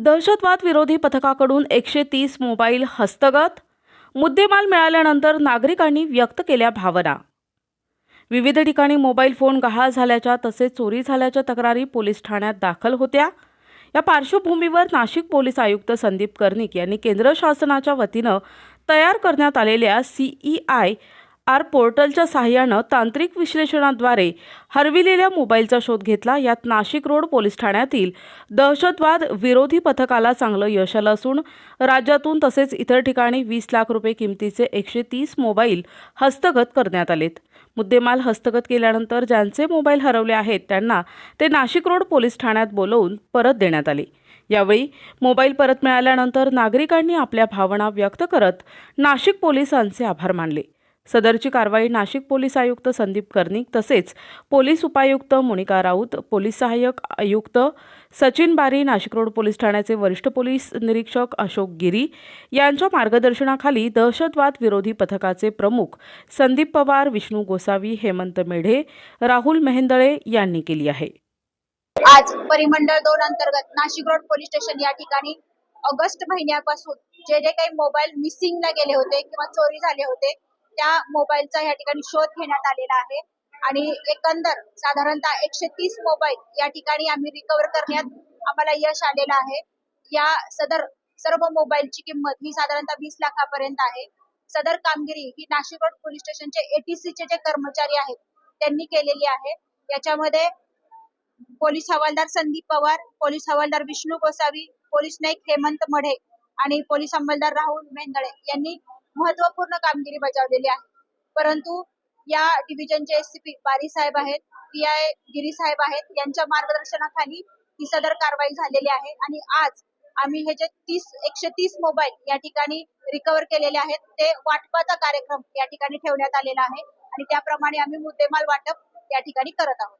दहशतवाद विरोधी पथकाकडून एकशे तीस मोबाईल हस्तगत मुद्देमाल मिळाल्यानंतर नागरिकांनी व्यक्त केल्या भावना. विविध ठिकाणी मोबाईल फोन गहाळ झाल्याच्या तसेच चोरी झाल्याच्या तक्रारी पोलीस ठाण्यात दाखल होत्या. या पार्श्वभूमीवर नाशिक पोलीस आयुक्त संदीप कर्णिक यांनी केंद्र शासनाच्या वतीनं तयार करण्यात आलेल्या सीई आय आर पोर्टलच्या सहाय्यानं तांत्रिक विश्लेषणाद्वारे हरविलेल्या मोबाईलचा शोध घेतला. यात नाशिक रोड पोलीस ठाण्यातील दहशतवाद विरोधी पथकाला चांगलं यश आलं असून राज्यातून तसेच इतर ठिकाणी वीस लाख रुपये किमतीचे एकशे तीस मोबाईल हस्तगत करण्यात आलेत. मुद्देमाल हस्तगत केल्यानंतर ज्यांचे मोबाईल हरवले आहेत त्यांना ते नाशिक रोड पोलीस ठाण्यात बोलवून परत देण्यात आले. यावेळी मोबाईल परत मिळाल्यानंतर नागरिकांनी आपल्या भावना व्यक्त करत नाशिक पोलिसांचे आभार मानले. सदरची कारवाई नाशिक पोलीस आयुक्त संदीप कर्णिक तसेच पोलीस उपायुक्त मोनिका राऊत पोलीस सहाय्यक आयुक्त सचिन बारी नाशिक रोड पोलीस ठाण्याचे वरिष्ठ पोलीस निरीक्षक अशोक गिरी यांच्या मार्गदर्शनाखाली दहशतवाद विरोधी पथकाचे प्रमुख संदीप पवार विष्णू गोसावी हेमंत मेढे राहुल मेहेंदळे यांनी केली आहे. आज परिमंडळ दोन अंतर्गत नाशिक रोड पोलीस स्टेशन या ठिकाणी ऑगस्ट महिन्यापासून जे जे काही मोबाईल मिसिंगला गेले होते किंवा चोरी झाले होते त्या मोबाईलचा या ठिकाणी शोध घेण्यात आलेला आहे. आणि एकंदर साधारणतः एकशे तीस मोबाईल या ठिकाणी आम्ही रिकवर करण्यात आम्हाला यश आलेलं आहे. या सदर सर्व मोबाईलची किंमत ही साधारणतः वीस लाखापर्यंत आहे. सदर कामगिरी ही नाशिक रोड पोलीस स्टेशनचे एटीसी चे जे कर्मचारी आहेत त्यांनी केलेली आहे. याच्यामध्ये पोलीस हवालदार संदीप पवार पोलीस हवालदार विष्णू गोसावी पोलीस नाईक हेमंत मढे आणि पोलीस अंमलदार राहुल मेंदळे यांनी महत्त्वपूर्ण कामगिरी बजावलेली आहे. परंतु या डिव्हिजनचे एसीपी बारी साहेब आहेत पी आय गिरी साहेब आहेत यांच्या मार्गदर्शनाखाली ही सदर कारवाई झालेली आहे. आणि आज आम्ही हे जे तीस एकशे तीस मोबाईल या ठिकाणी रिकव्हर केलेले आहेत ते वाटपाचा कार्यक्रम या ठिकाणी ठेवण्यात आलेला आहे. आणि त्याप्रमाणे आम्ही मुद्देमाल वाटप या ठिकाणी करत आहोत.